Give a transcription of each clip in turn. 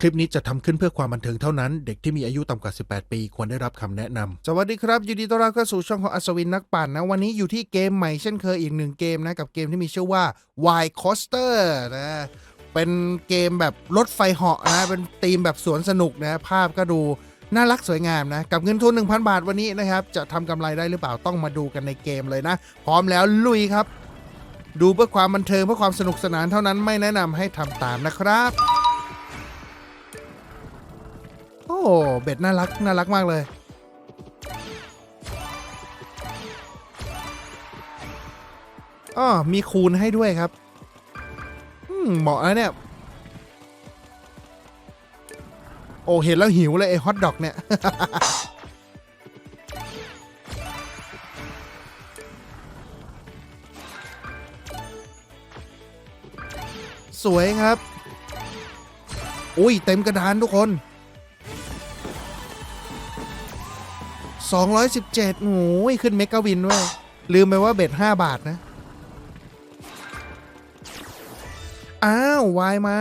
คลิปนี้จะทำขึ้นเพื่อความบันเทิงเท่านั้น เด็กที่มีอายุต่ำกว่า 18 ปี ควรได้รับคำแนะนำ สวัสดีครับ ยินดีต้อนรับเข้าสู่ช่องของอัศวินนักปั่นนะ วันนี้อยู่ที่เกมใหม่เช่นเคยอีกหนึ่งเกมนะ กับเกมที่มีชื่อว่า Y Coaster นะ เป็นเกมแบบรถไฟเหาะนะ เป็นธีมแบบสวนสนุกนะ ภาพก็ดูน่ารักสวยงามนะ กับเงินทุน 1,000 บาทวันนี้นะครับ จะทำกำไรได้หรือเปล่าต้องมาดูกันในเกมเลยนะ พร้อมแล้วลุยครับ ดูเพื่อความบันเทิงเพื่อความสนุกสนานเท่านั้นไม่แนะนำให้ทำตามนะครับ โอ้เบ็ดน่ารักน่ารักมากเลยอ้อมีคูณให้ด้วยครับอืมเหมาะนะเนี่ย โอ้เห็นแล้วหิวเลยไอ้ฮอทดอกเนี่ย สวยครับ อุ้ยเต็มกระดานทุกคน 217โอ้ยขึ้นเมกะวินด้วย ลืมไปว่าเบ็ด5บาทนะ อ้าววายมา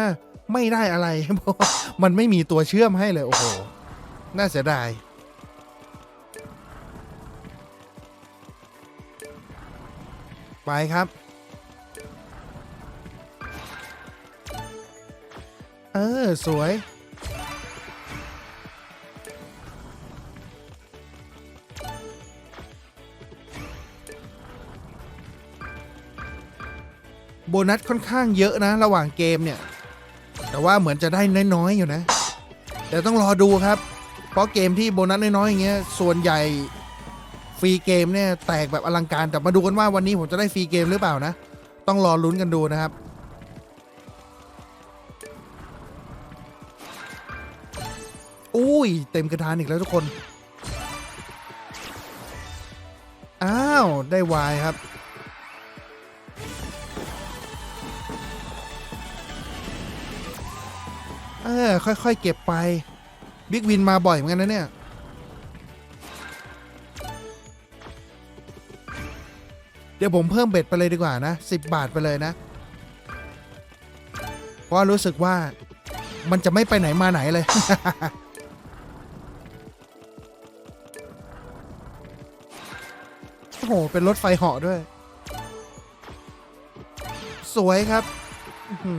ไม่ได้อะไรเพราะมันไม่มีตัวเชื่อมให้เลย โอ้โห น่าเสียดายไปครับ เออ สวย บนัสค่อนข้างเยอะนะ ระหว่างเกมเนี่ย แต่ว่าเหมือนจะได้น้อยๆอยู่นะ แต่ต้องรอดูครับ เพราะเกมที่โบนัสน้อยๆอย่างเงี้ยส่วนใหญ่ฟรีเกมเนี่ยแตกแบบอลังการแต่มาดูกันว่าวันนี้ผมจะได้ฟรีเกมหรือเปล่านะ ต้องรอลุ้นกันดูนะครับอุ้ยเต็มกระดานอีกแล้วทุกคน อ้าว ได้วายครับ เออ ค่อยๆ เก็บไป บิ๊กวินมาบ่อยเหมือนกันนะเนี่ย เดี๋ยวผมเพิ่มเบ็ดไปเลยดีกว่านะ 10 บาทไปเลยนะ เพราะรู้สึกว่ามันจะไม่ไปไหนมาไหนเลย โอ้โห เป็นรถไฟเหาะด้วย สวยครับ อื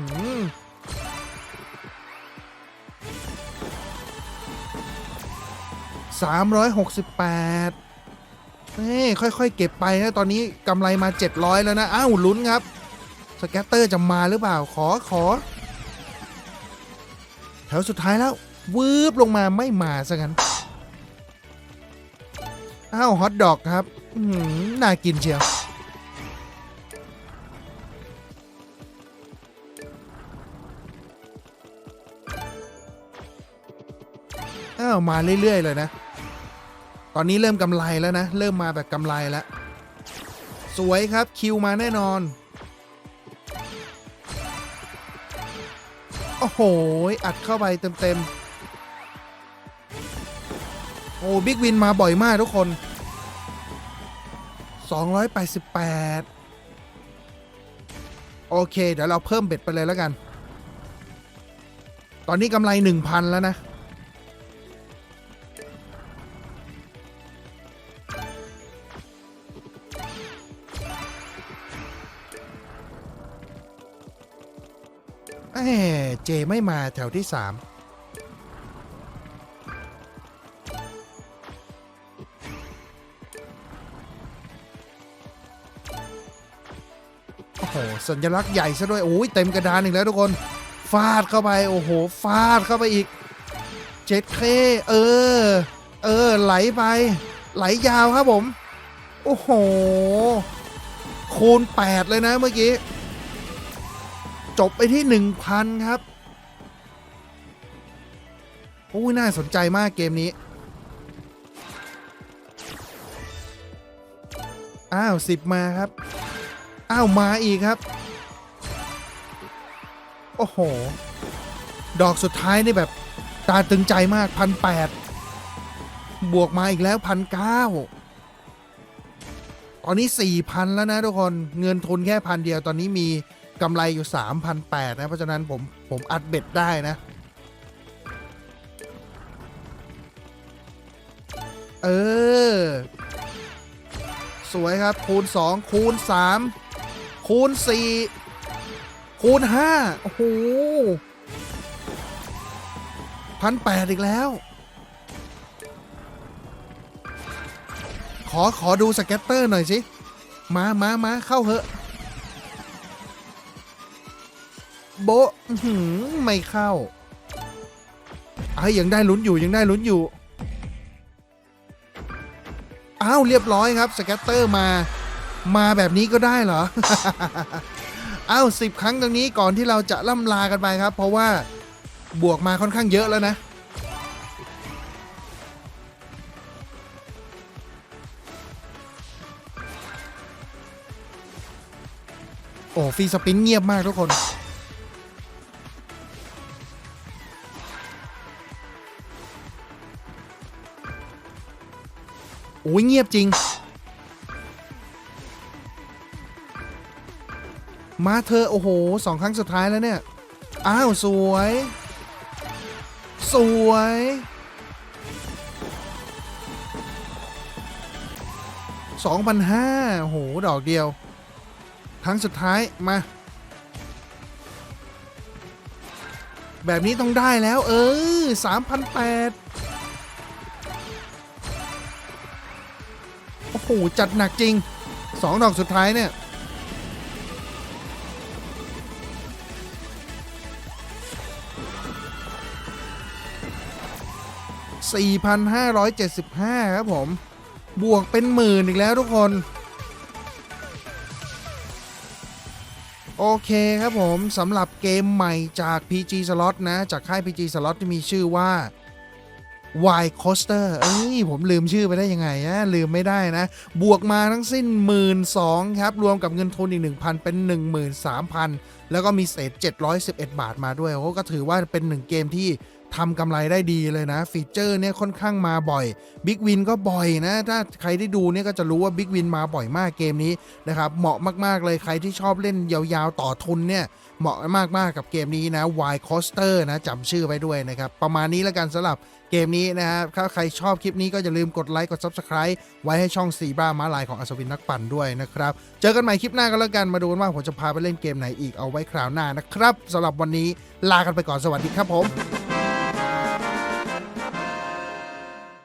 อหือสามร้อยหกสิบแปดนี่ค่อยๆ เก็บไปนะตอนนี้กำไรมา 700 แล้วนะ อ้าวลุ้นครับ สแกตเตอร์จะมาหรือเปล่า ขอขอ แถวสุดท้ายแล้ว วืบลงมาไม่มาซะงั้น อ้าวฮอทดอกครับหือน่ากินเชียวอ้าวมาเรื่อย ๆ เลยนะ ตอนนี้เริ่มกำไรแล้วนะ เริ่มมาแบบกำไรแล้ว สวยครับคิวมาแน่นอน โอ้โห อัดเข้าไปเต็มๆ โอ้บิ๊กวินมาบ่อยมากทุกคน 288 โอเค เดี๋ยวเราเพิ่มเบ็ดไปเลยแล้วกัน ตอนนี้กำไร 1,000 แล้วนะ เอ้เจไม่มาแถวที่สามโอ้โห สัญลักษณ์ใหญ่ซะด้วย โอ้ยเต็มกระดานอีกแล้วทุกคน ฟาดเข้าไป โอ้โห ฟาดเข้าไปอีก เจ็ดเคเออ เออ ไหลไป ไหลยาวครับผม โอ้โห คูณ 8 เลยนะเมื่อกี้ จบไปที่ 1,000 ครับโอ้ยน่าสนใจมากเกมนี้ อ้าว 10 มาครับ อ้าว มาอีกครับ โอ้โห ดอกสุดท้ายนี่แบบตาตึงใจมากพันแปดบวกมาอีกแล้วพันเก้าตอนนี้สี่พันแล้วนะทุกคน เงินทุนแค่พันเดียวตอนนี้มี กำไรอยู่ 3,800นะ เพราะฉะนั้นผมผมอัดเบ็ดได้นะ เออ สวยครับ คูณ 2 คูณ 3 คูณ 4 คูณ 5 โอ้โหพันแปดอีกแล้ว ขอขอดูสเก็ตเตอร์หน่อยสิ มามามาเข้าเหอะ โบะไม่เข้าไอ้ยังได้ลุ้นอยู่ยังได้ลุ้นอยู่ อ้าวเรียบร้อยครับสแกตเตอร์มา มาแบบนี้ก็ได้เหรอ อ้าวสิบครั้งตรงนี้ก่อนที่เราจะล่ำลากันไปครับ เพราะว่าบวกมาค่อนข้างเยอะแล้วนะโอ้ฟีสปินเงียบมากทุกคน อ้ยเงียบจริง มาเธอโอ้โหสองครั้งสุดท้ายแล้วเนี่ย อ้าว สวย สวย สองพันห้าโอ้โหดอกเดียว ครั้งสุดท้ายมา แบบนี้ต้องได้แล้ว เออสามพันแปด โอ้จัดหนักจริงสองดอกสุดท้ายเนี่ย4,575ครับผม บวกเป็นหมื่นอีกแล้วทุกคน โอเคครับผมสำหรับเกมใหม่จาก PG Slot นะ จากค่าย PG Slot ที่มีชื่อว่า วายคอสเตอร์เอ้ย ผมลืมชื่อไปได้ยังไงนะลืมไม่ได้นะ บวกมาทั้งสิ้น 1 2ื่นครับ รวมกับเงินทุนอีก 1,000 เป็น 13,000 แล้วก็มีเศษ 711 บาทมาด้วยโอ้ก็ถือว่าเป็นหนึ่งเกมที่ ทำกำไรได้ดีเลยนะฟีเจอร์เนี่ยค่อนข้างมาบ่อย Big Win ก็บ่อยนะ ถ้าใครได้ดูเนี่ยก็จะรู้ว่า Big Win มาบ่อยมากเกมนี้นะครับเหมาะมากๆเลยใครที่ชอบเล่นยาวๆต่อทุนเนี่ยเหมาะมากๆกับเกมนี้นะ Y Coaster นะจำชื่อไว้ด้วยนะครับ ประมาณนี้แล้วกันสำหรับเกมนี้นะครับถ้าใครชอบคลิปนี้ก็อย่าลืมกดไลค์กด Subscribe ไว้ให้ช่องสีบ้าม้าลายของอัศวินนักปั่นด้วยนะครับ เจอกันใหม่คลิปหน้ากันแล้วกันมาดูกันว่าผมจะพาไปเล่นเกมไหนอีกเอาไว้คราวหน้านะครับสำหรับวันนี้ลากันไปก่อนสวัสดีครับผม